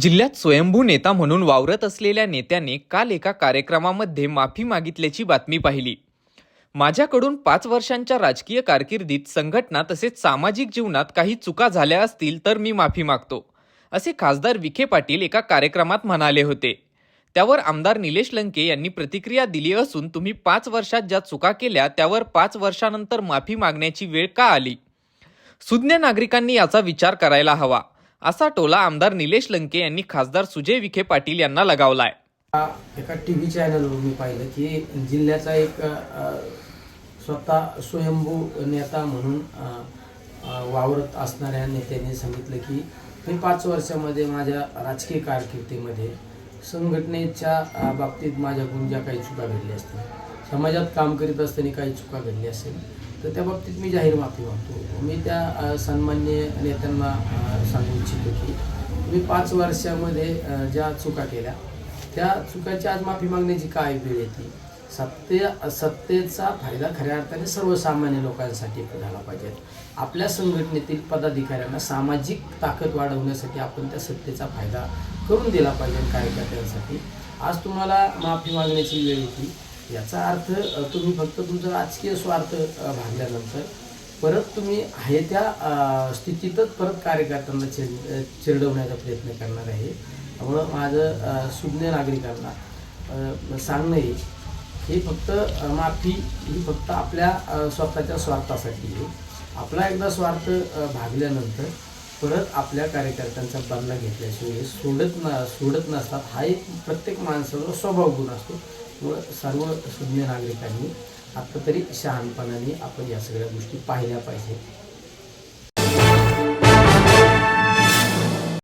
जिल्ह्यात स्वयंभू नेता म्हणून वावरत असलेल्या नेत्याने काल एका कार्यक्रमामध्ये माफी मागितल्याची बातमी पाहिली. माझ्याकडून पाच वर्षांच्या राजकीय कारकिर्दीत संघटना तसेच सामाजिक जीवनात काही चुका झाल्या असतील तर मी माफी मागतो असे खासदार विखे पाटील एका कार्यक्रमात म्हणाले होते. त्यावर आमदार निलेश लंके यांनी प्रतिक्रिया दिली असून तुम्ही पाच वर्षात ज्या चुका केल्या त्यावर पाच वर्षानंतर माफी मागण्याची वेळ का आली? सुज्ञ नागरिकांनी याचा विचार करायला हवा. असा टोला आमदार निलेश लंके यांनी खासदार सुजय विखे पाटील यांना लगावलाय. एका टी व्ही चॅनलवर मी पाहिलं की जिल्ह्याचा एक स्वतः स्वयंभू नेता म्हणून वावरत असणाऱ्या नेत्याने सांगितलं की मी पाच वर्षामध्ये माझ्या राजकीय कारकिर्दीमध्ये संघटनेच्या बाबतीत माझ्याकडून ज्या काही चुका घडल्या असतील समाजात काम करीत असताना काही चुका घडल्या असेल तर त्या बाबतीत मी जाहीर माफी मागतो. मी त्या सन्मान्य नेत्यांना सांगू इच्छितो की मी पाच वर्षामध्ये ज्या चुका केल्या त्या चुकाची आज माफी मागण्याची काय वेळ येते? सत्ते सत्तेचा फायदा खऱ्या अर्थाने सर्वसामान्य लोकांसाठी झाला पाहिजे. आपल्या संघटनेतील पदाधिकाऱ्यांना सामाजिक ताकद वाढवण्यासाठी आपण त्या सत्तेचा फायदा करून दिला पाहिजे कार्यकर्त्यांसाठी. आज तुम्हाला माफी मागण्याची वेळ होती. याचा अर्थ तुम्ही फक्त तुमचा राजकीय स्वार्थ भागल्यानंतर परत तुम्ही आहे त्या स्थितीतच परत कार्यकर्त्यांना चिर चिरडवण्याचा प्रयत्न करणार आहे. त्यामुळं माझं सुज्ञ नागरिकांना सांगणं आहे ही फक्त माफी ही फक्त आपल्या स्वतःच्या स्वार्थासाठी आहे. आपला एकदा स्वार्थ भागल्यानंतर परत आपल्या कार्यकर्त्यांचा बदला घेतल्याशिवाय सोडत न सोडत नसतात. हा एक प्रत्येक माणसाचा स्वभाव गुण असतो. व सर्व सुज्ञ नागरिकांनी आता तरी शहाणपणाने आपण या सगळ्या गोष्टी पाहिल्या पाहिजे